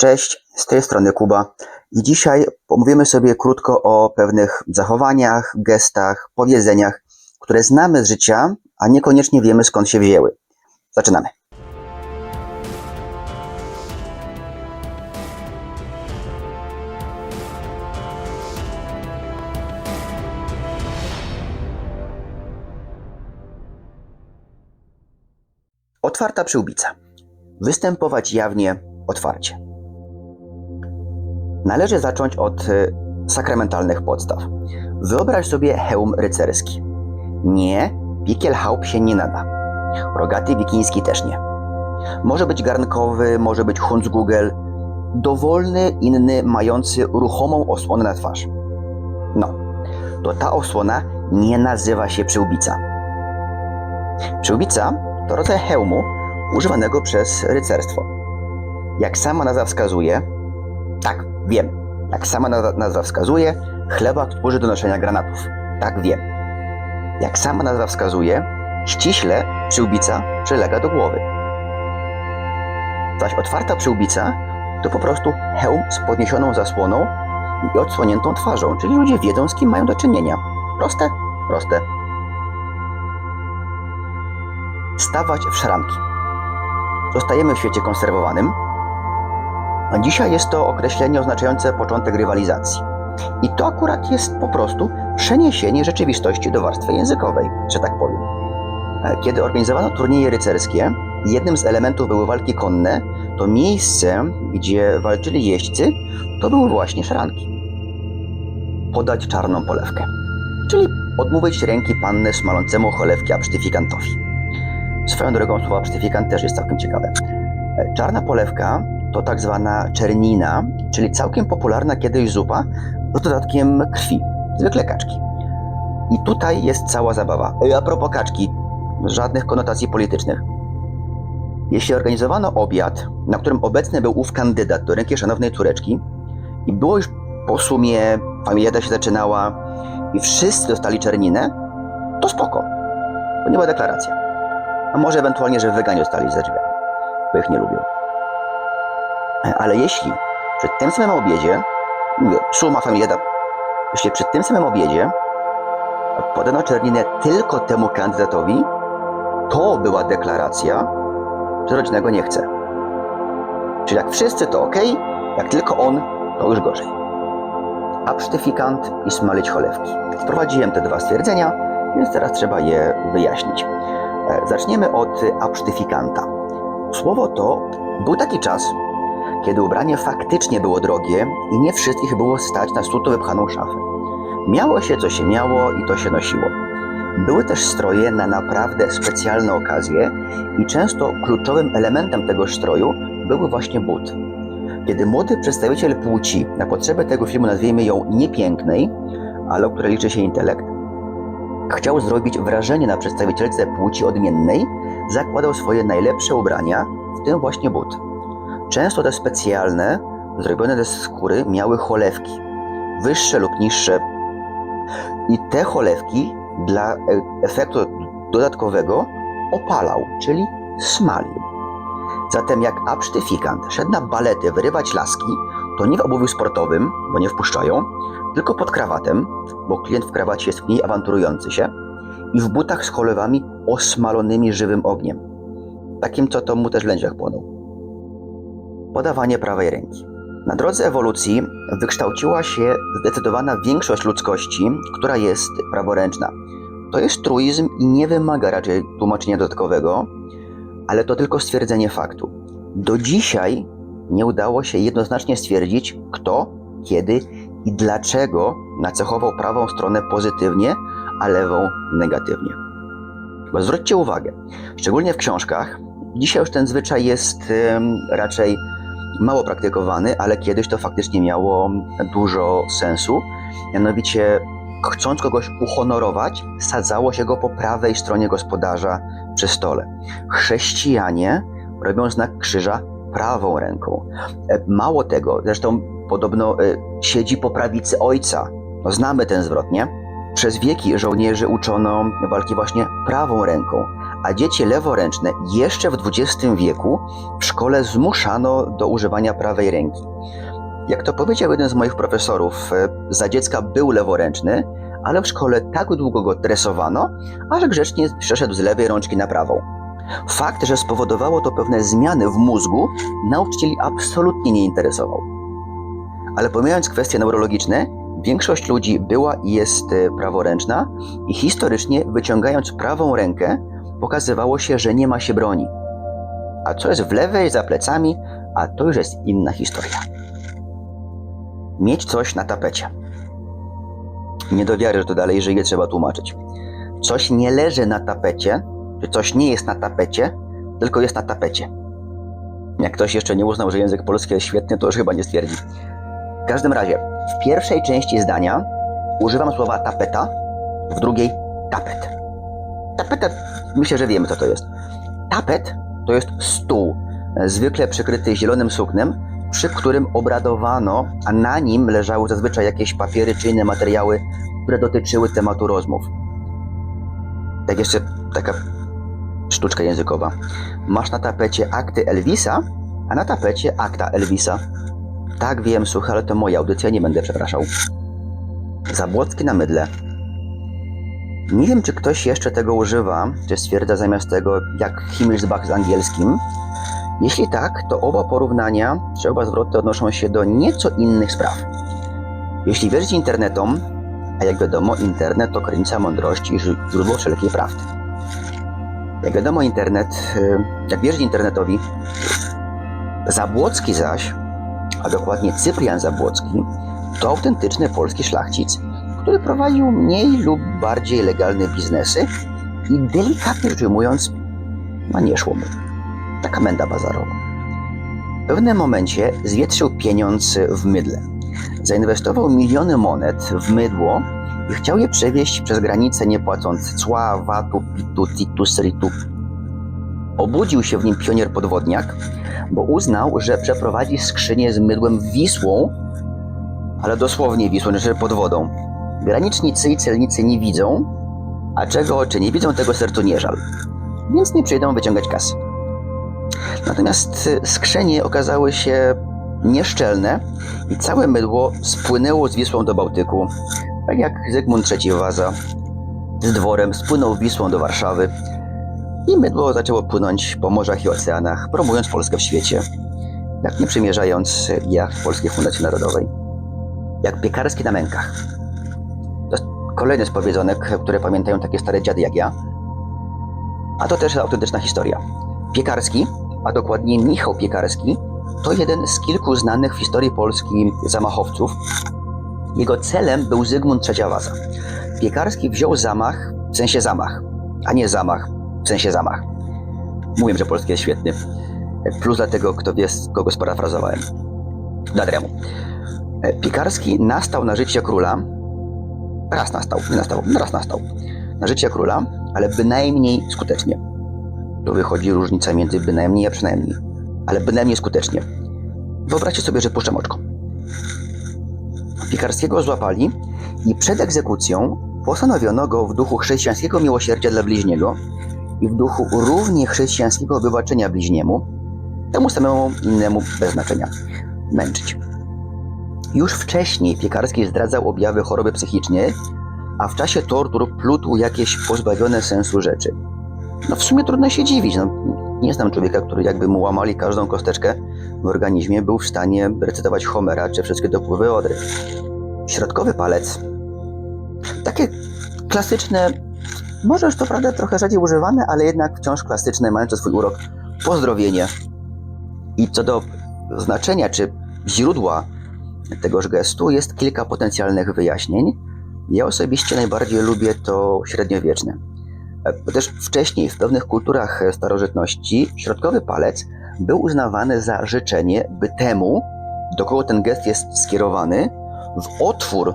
Cześć, z tej strony Kuba i dzisiaj pomówimy sobie krótko o pewnych zachowaniach, gestach, powiedzeniach, które znamy z życia, a niekoniecznie wiemy skąd się wzięły. Zaczynamy. Otwarta przyłbica. Występować jawnie, otwarcie. Należy zacząć od y, sakramentalnych podstaw. Wyobraź sobie hełm rycerski. Nie, Pickelhaupt się nie nada. Rogaty wikiński też nie. Może być garnkowy, może być Hundsgugel, dowolny inny mający ruchomą osłonę na twarz. No, to ta osłona nie nazywa się przyłbica. Przyłbica to rodzaj hełmu używanego przez rycerstwo. Jak sama nazwa wskazuje, tak, wiem, jak sama nazwa- wskazuje, chleba służy do noszenia granatów. Tak, wiem. Jak sama nazwa wskazuje, ściśle przyłbica przylega do głowy. Zaś otwarta przyłbica to po prostu hełm z podniesioną zasłoną i odsłoniętą twarzą, czyli ludzie wiedzą, z kim mają do czynienia. Proste? Proste. Stawać w szranki. Zostajemy w świecie konserwowanym, dzisiaj jest to określenie oznaczające początek rywalizacji. I to akurat jest po prostu przeniesienie rzeczywistości do warstwy językowej, że tak powiem. E, Kiedy organizowano turnieje rycerskie, jednym z elementów były walki konne, to miejsce, gdzie walczyli jeźdźcy, to były właśnie szranki. Podać czarną polewkę, czyli odmówić ręki panny smalącemu cholewki absztyfikantowi. Swoją drogą słowa absztyfikant też jest całkiem ciekawe. E, Czarna polewka to tak zwana czernina, czyli całkiem popularna kiedyś zupa z dodatkiem krwi, zwykle kaczki. I tutaj jest cała zabawa. E, A propos kaczki, żadnych konotacji politycznych. Jeśli organizowano obiad, na którym obecny był ów kandydat do ręki szanownej córeczki i było już po sumie, familiada się zaczynała i wszyscy dostali czerninę, to spoko. To nie była deklaracja. A może ewentualnie, że weganie dostali ze drzwiami, bo ich nie lubią. Ale jeśli przy tym samym obiedzie, mówię, suma familiada, jeśli przy tym samym obiedzie podano czerninę tylko temu kandydatowi, to była deklaracja, że rodzina go nie chce. Czyli jak wszyscy to ok, jak tylko on, to już gorzej. Absztyfikant i smalić cholewki. Wprowadziłem te dwa stwierdzenia, więc teraz trzeba je wyjaśnić. E, Zaczniemy od absztyfikanta. Słowo to był taki czas, kiedy ubranie faktycznie było drogie i nie wszystkich było stać na suto wypchaną szafę. Miało się co się miało i to się nosiło. Były też stroje na naprawdę specjalne okazje i często kluczowym elementem tego stroju były właśnie buty. Kiedy młody przedstawiciel płci, na potrzeby tego filmu nazwijmy ją niepięknej, ale o której liczy się intelekt, chciał zrobić wrażenie na przedstawicielce płci odmiennej, zakładał swoje najlepsze ubrania, w tym właśnie buty. Często te specjalne, zrobione ze skóry, miały cholewki, wyższe lub niższe. I te cholewki dla e, efektu dodatkowego opalał, czyli smalił. Zatem jak absztyfikant szedł na balety wyrywać laski, to nie w obuwiu sportowym, bo nie wpuszczają, tylko pod krawatem, bo klient w krawacie jest mniej awanturujący się, i w butach z cholewami osmalonymi żywym ogniem. Takim, co to mu też lędziach płonął podawanie prawej ręki. Na drodze ewolucji wykształciła się zdecydowana większość ludzkości, która jest praworęczna. To jest truizm i nie wymaga raczej tłumaczenia dodatkowego, ale to tylko stwierdzenie faktu. Do dzisiaj nie udało się jednoznacznie stwierdzić, kto, kiedy i dlaczego nacechował prawą stronę pozytywnie, a lewą negatywnie. Bo zwróćcie uwagę, szczególnie w książkach, dzisiaj już ten zwyczaj jest raczej mało praktykowany, ale kiedyś to faktycznie miało dużo sensu. Mianowicie, chcąc kogoś uhonorować, sadzało się go po prawej stronie gospodarza przy stole. Chrześcijanie robią znak krzyża prawą ręką. E, Mało tego, zresztą podobno e, siedzi po prawicy ojca. No, znamy ten zwrot, nie? Przez wieki żołnierzy uczono walki właśnie prawą ręką, a dzieci leworęczne jeszcze w XX wieku w szkole zmuszano do używania prawej ręki. Jak to powiedział jeden z moich profesorów, e, za dziecka był leworęczny, ale w szkole tak długo go tresowano, aż grzecznie przeszedł z lewej rączki na prawą. Fakt, że spowodowało to pewne zmiany w mózgu, nauczycieli absolutnie nie interesował. Ale pomijając kwestie neurologiczne, większość ludzi była i jest e, praworęczna i historycznie wyciągając prawą rękę, pokazywało się, że nie ma się broni. A co jest w lewej za plecami, a to już jest inna historia. Mieć coś na tapecie. Nie do wiary, że to dalej żyje, trzeba tłumaczyć. Coś nie leży na tapecie, czy coś nie jest na tapecie, tylko jest na tapecie. Jak ktoś jeszcze nie uznał, że język polski jest świetny, to już chyba nie stwierdzi. W każdym razie, w pierwszej części zdania używam słowa tapeta, w drugiej tapet. Tapeta, myślę, że wiemy co to jest. Tapet to jest stół, e, zwykle przykryty zielonym suknem, przy którym obradowano, a na nim leżały zazwyczaj jakieś papiery czy inne materiały, które dotyczyły tematu rozmów. Tak jeszcze taka sztuczka językowa. Masz na tapecie akty Elvisa, a na tapecie akta Elvisa. Tak wiem, słuchaj, ale to moja audycja, nie będę przepraszał. Zabłocki na mydle. Nie wiem, czy ktoś jeszcze tego używa, czy stwierdza zamiast tego jak Himmelsbach z angielskim. Jeśli tak, to oba porównania, czy oba zwroty odnoszą się do nieco innych spraw. Jeśli wierzyć internetom, a jak wiadomo, internet to kranica mądrości i źródło wszelkiej prawdy. Jak wiadomo, internet, y, jak wierzyć internetowi, Zabłocki zaś, a dokładnie Cyprian Zabłocki, to autentyczny polski szlachcic, który prowadził mniej lub bardziej legalne biznesy i delikatnie rzecz ujmując, no nie szło mu. Taka menda bazarowa. W pewnym momencie zwietrzył pieniądz w mydle. Zainwestował miliony monet w mydło i chciał je przewieźć przez granicę nie płacąc cła, watu, pitu. Obudził się w nim pionier podwodniak, bo uznał, że przeprowadzi skrzynię z mydłem Wisłą, ale dosłownie Wisłą, znaczy pod wodą. Granicznicy i celnicy nie widzą, a czego oczy nie widzą, tego sercu nie żal. Więc nie przyjdą wyciągać kasy. Natomiast skrzynie okazały się nieszczelne i całe mydło spłynęło z Wisłą do Bałtyku, tak jak Zygmunt III Waza z dworem spłynął Wisłą do Warszawy i mydło zaczęło płynąć po morzach i oceanach, promując Polskę w świecie, jak nie przymierzając jacht Polskiej Fundacji Narodowej. Jak piekarski na mękach. Kolejny z powiedzonek, które pamiętają takie stare dziady jak ja. A to też autentyczna historia. Piekarski, a dokładnie Michał Piekarski, to jeden z kilku znanych w historii Polski zamachowców. Jego celem był Zygmunt III Waza. Piekarski wziął zamach, w sensie zamach, a nie zamach, w sensie zamach. Mówię, że polski jest świetny. Plus dlatego, kto wie, kogo sparafrazowałem. Dadremu. Piekarski nastał na życie króla. Raz nastał, nie nastał, raz nastał. Na życie króla, ale bynajmniej skutecznie. Tu wychodzi różnica między bynajmniej a przynajmniej. Ale bynajmniej skutecznie. Wyobraźcie sobie, że puszczam oczko. Piekarskiego złapali i przed egzekucją postanowiono go w duchu chrześcijańskiego miłosierdzia dla bliźniego i w duchu równie chrześcijańskiego wybaczenia bliźniemu, temu samemu innemu bez znaczenia, męczyć. Już wcześniej Piekarski zdradzał objawy choroby psychicznej, a w czasie tortur plutł jakieś pozbawione sensu rzeczy. No w sumie trudno się dziwić. No, nie znam człowieka, który jakby mu łamali każdą kosteczkę w organizmie, był w stanie recytować Homera czy wszystkie dopływy Odry. Środkowy palec. Takie klasyczne, może już to prawda trochę rzadziej używane, ale jednak wciąż klasyczne, mające swój urok, pozdrowienie. I co do znaczenia czy źródła tegoż gestu jest kilka potencjalnych wyjaśnień. Ja osobiście najbardziej lubię to średniowieczne. Też wcześniej w pewnych kulturach starożytności środkowy palec był uznawany za życzenie, by temu, do kogo ten gest jest skierowany, w otwór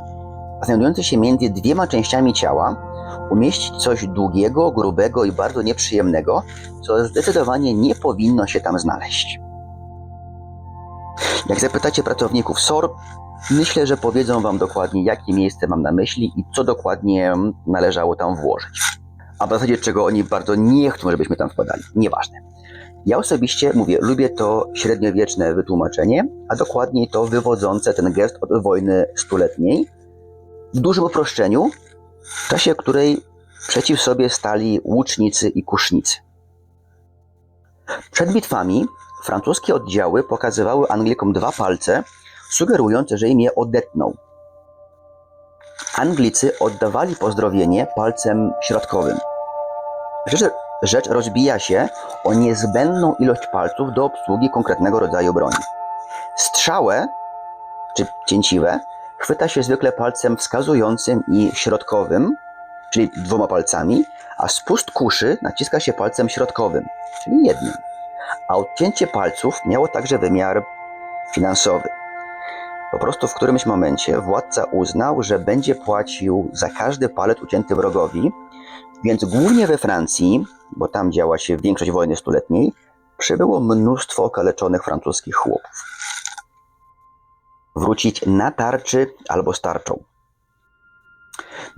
znajdujący się między dwiema częściami ciała umieścić coś długiego, grubego i bardzo nieprzyjemnego, co zdecydowanie nie powinno się tam znaleźć. Jak zapytacie pracowników SOR, myślę, że powiedzą Wam dokładnie, jakie miejsce mam na myśli i co dokładnie należało tam włożyć. a w zasadzie czego oni bardzo nie chcą, żebyśmy tam wpadali. Nieważne. Ja osobiście mówię, lubię to średniowieczne wytłumaczenie, a dokładniej to wywodzące ten gest od wojny stuletniej, w dużym uproszczeniu, w czasie której przeciw sobie stali łucznicy i kusznicy. Przed bitwami francuskie oddziały pokazywały Anglikom dwa palce, sugerując, że im je odetną. Anglicy oddawali pozdrowienie palcem środkowym. Rzecz, rzecz rozbija się o niezbędną ilość palców do obsługi konkretnego rodzaju broni. Strzałę, czy cięciwe, chwyta się zwykle palcem wskazującym i środkowym, czyli dwoma palcami, a spust kuszy naciska się palcem środkowym, czyli jednym. A odcięcie palców miało także wymiar finansowy. Po prostu w którymś momencie władca uznał, że będzie płacił za każdy palec ucięty wrogowi, więc głównie we Francji, bo tam działa się większość wojny stuletniej, przybyło mnóstwo okaleczonych francuskich chłopów. Wrócić na tarczy albo starczą.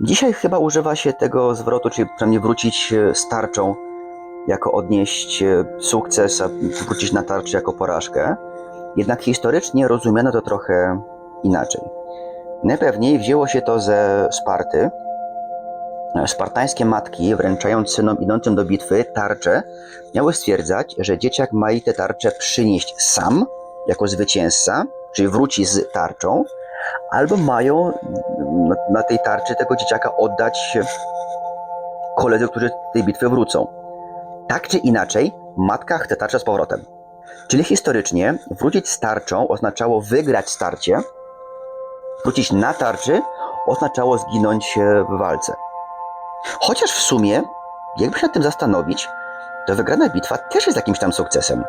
Dzisiaj chyba używa się tego zwrotu, czyli przynajmniej wrócić e, starczą, jako odnieść e, sukces, a wrócić na tarczy jako porażkę. Jednak historycznie rozumiano to trochę inaczej. Najpewniej wzięło się to ze Sparty. Spartańskie matki, wręczając synom idącym do bitwy tarcze, miały stwierdzać, że dzieciak ma jej te tarcze przynieść sam, jako zwycięzca, czyli wróci z tarczą, albo mają na tej tarczy tego dzieciaka oddać koledzy, którzy z tej bitwy wrócą. Tak czy inaczej, matka chce tarczę z powrotem. Czyli historycznie wrócić z tarczą oznaczało wygrać starcie, wrócić na tarczy oznaczało zginąć w walce. Chociaż w sumie, jakby się nad tym zastanowić, to wygrana bitwa też jest jakimś tam sukcesem.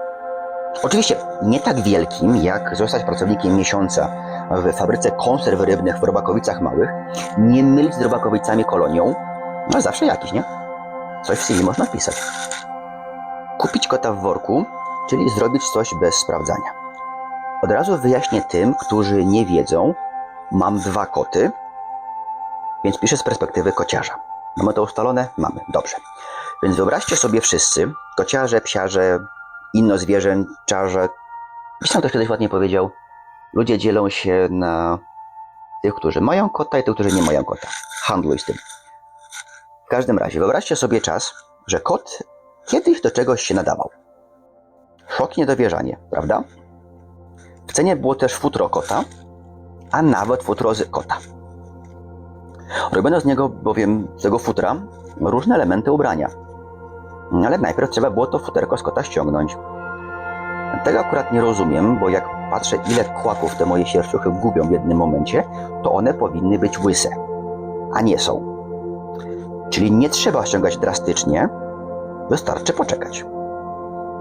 Oczywiście nie tak wielkim, jak zostać pracownikiem miesiąca w fabryce konserw rybnych w Robakowicach Małych, nie mylić z Robakowicami kolonią, no zawsze jakiś, nie? Coś w CV można wpisać. Kupić kota w worku, czyli zrobić coś bez sprawdzania. Od razu wyjaśnię tym, którzy nie wiedzą, mam dwa koty, więc piszę z perspektywy kociarza. Mamy to ustalone? Mamy. Dobrze. Więc wyobraźcie sobie wszyscy, kociarze, psiarze, innozwierzęciarze. Gdzieś tam ktoś kiedyś ładnie powiedział, ludzie dzielą się na tych, którzy mają kota i tych, którzy nie mają kota. Handluj z tym. W każdym razie, wyobraźcie sobie czas, że kot kiedyś do czegoś się nadawał. Szok i niedowierzanie, prawda? W cenie było też futro kota, a nawet futro z kota. Robiono z niego bowiem, z tego futra, różne elementy ubrania. Ale najpierw trzeba było to futerko z kota ściągnąć. Tego akurat nie rozumiem, bo jak patrzę, ile kłaków te moje sierściuchy gubią w jednym momencie, to one powinny być łyse, a nie są. Czyli nie trzeba ściągać drastycznie, wystarczy poczekać.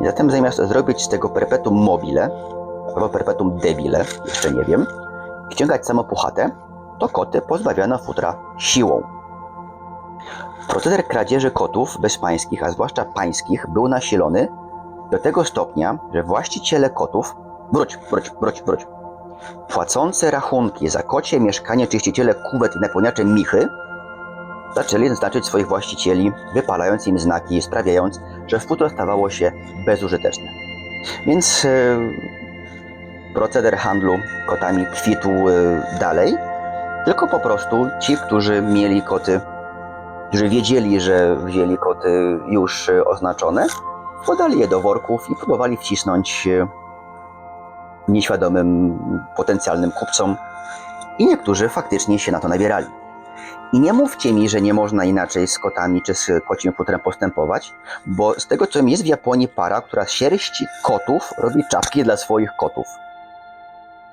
I zatem zamiast zrobić z tego perpetuum mobile, albo perpetuum debile, jeszcze nie wiem, ściągać samo puchatę, to koty pozbawiano futra siłą. Proceder kradzieży kotów bezpańskich, a zwłaszcza pańskich, był nasilony do tego stopnia, że właściciele kotów, wróć, wróć, wróć, wróć, płacące rachunki za kocie mieszkanie czyściciele kuwet i napełniacze michy, zaczęli znaczyć swoich właścicieli, wypalając im znaki, sprawiając, że futro stawało się bezużyteczne. Więc e, proceder handlu kotami kwitł e, dalej, tylko po prostu ci, którzy mieli koty, którzy wiedzieli, że wzięli koty już e, oznaczone, podali je do worków i próbowali wcisnąć nieświadomym potencjalnym kupcom. I niektórzy faktycznie się na to nabierali. I nie mówcie mi, że nie można inaczej z kotami czy z kocim futrem postępować, bo z tego co wiem, jest w Japonii para, która sierści kotów robi czapki dla swoich kotów.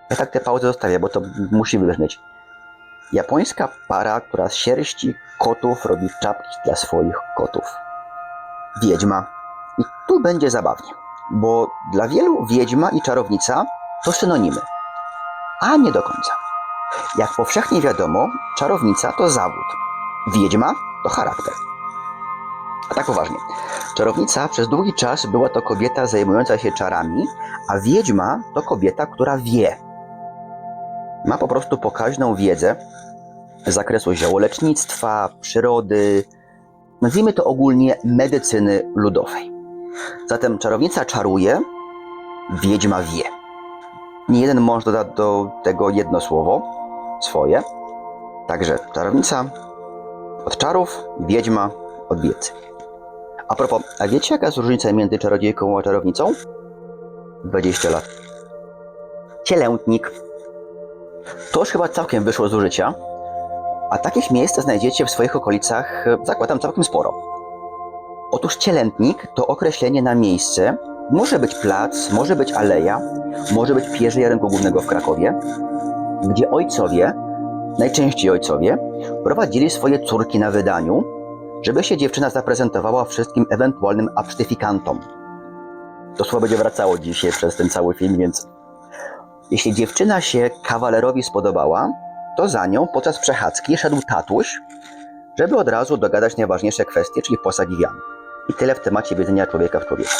Ja tak tę pauzę zostawię, bo to musi wybrzmieć. Japońska para, która z sierści kotów robi czapki dla swoich kotów. Wiedźma. I tu będzie zabawnie, bo dla wielu wiedźma i czarownica to synonimy. A nie do końca. Jak powszechnie wiadomo, czarownica to zawód. Wiedźma to charakter. A tak poważnie. Czarownica przez długi czas była to kobieta zajmująca się czarami, a wiedźma to kobieta, która wie. Ma po prostu pokaźną wiedzę z zakresu ziołolecznictwa, przyrody, nazwijmy to ogólnie medycyny ludowej. Zatem czarownica czaruje, wiedźma wie. Nie jeden mąż doda do tego jedno słowo, swoje. Także czarownica od czarów, wiedźma od wiedzy. A propos, a wiecie jaka jest różnica między czarodziejką a czarownicą? 20 lat. Cielętnik. To już chyba całkiem wyszło z użycia, a takich miejsc znajdziecie w swoich okolicach, zakładam, całkiem sporo. Otóż cielętnik to określenie na miejsce. Może być plac, może być aleja, może być pierzyja rynku głównego w Krakowie, gdzie ojcowie, najczęściej ojcowie, prowadzili swoje córki na wydaniu, żeby się dziewczyna zaprezentowała wszystkim ewentualnym absztyfikantom. To słowo będzie wracało dzisiaj przez ten cały film, więc jeśli dziewczyna się kawalerowi spodobała, to za nią podczas przechadzki szedł tatuś, żeby od razu dogadać najważniejsze kwestie, czyli posagi wian. I tyle w temacie wiedzenia człowieka w człowieku.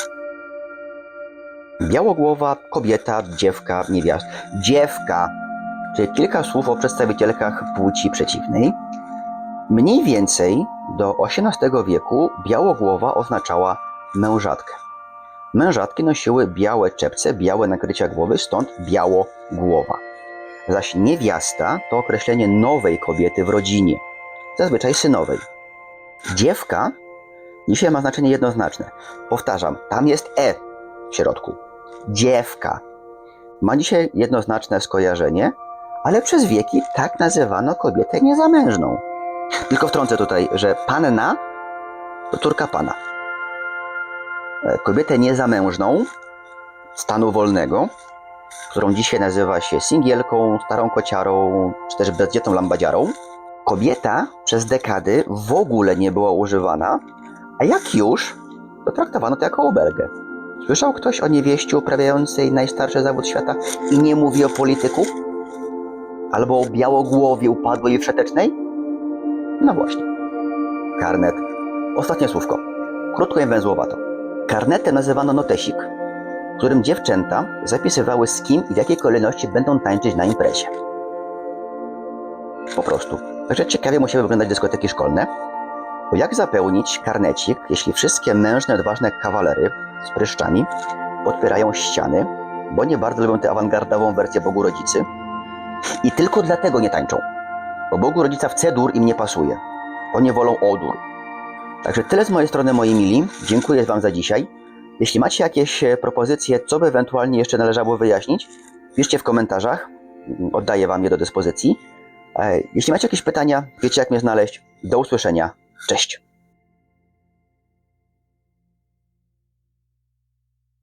Białogłowa, kobieta, dziewka, niewiast. Dziewka, czyli kilka słów o przedstawicielkach płci przeciwnej. Mniej więcej do XVIII wieku białogłowa oznaczała mężatkę. Mężatki nosiły białe czepce, białe nakrycia głowy, stąd białogłowa. Zaś niewiasta to określenie nowej kobiety w rodzinie, zazwyczaj synowej. Dziewka dzisiaj ma znaczenie jednoznaczne. Powtarzam, tam jest e w środku. Dziewka ma dzisiaj jednoznaczne skojarzenie, ale przez wieki tak nazywano kobietę niezamężną. Tylko wtrącę tutaj, że panna to córka pana. E, Kobietę niezamężną stanu wolnego, którą dzisiaj nazywa się singielką, starą kociarą, czy też bezdzietną lambadziarą, kobieta przez dekady w ogóle nie była używana, a jak już, to traktowano to jako obelgę. Słyszał ktoś o niewieści uprawiającej najstarszy zawód świata i nie mówi o polityku? Albo o białogłowie upadłej i wszetecznej? No właśnie. Karnet. Ostatnie słówko. Krótko i węzłowato. Karnetem nazywano notesik, którym dziewczęta zapisywały z kim i w jakiej kolejności będą tańczyć na imprezie. Po prostu. Także ciekawie musiały wyglądać dyskoteki szkolne, bo jak zapełnić karnecik, jeśli wszystkie mężne, odważne kawalery z pryszczami podpierają ściany, bo nie bardzo lubią tę awangardową wersję Bogu Rodzicy i tylko dlatego nie tańczą, bo Bogu Rodzica w C-dur im nie pasuje. Oni wolą O-dur. Także tyle z mojej strony, moi mili. Dziękuję Wam za dzisiaj. Jeśli macie jakieś e, propozycje, co by ewentualnie jeszcze należało wyjaśnić, piszcie w komentarzach. Oddaję Wam je do dyspozycji. E, Jeśli macie jakieś pytania, wiecie jak mnie znaleźć. Do usłyszenia. Cześć.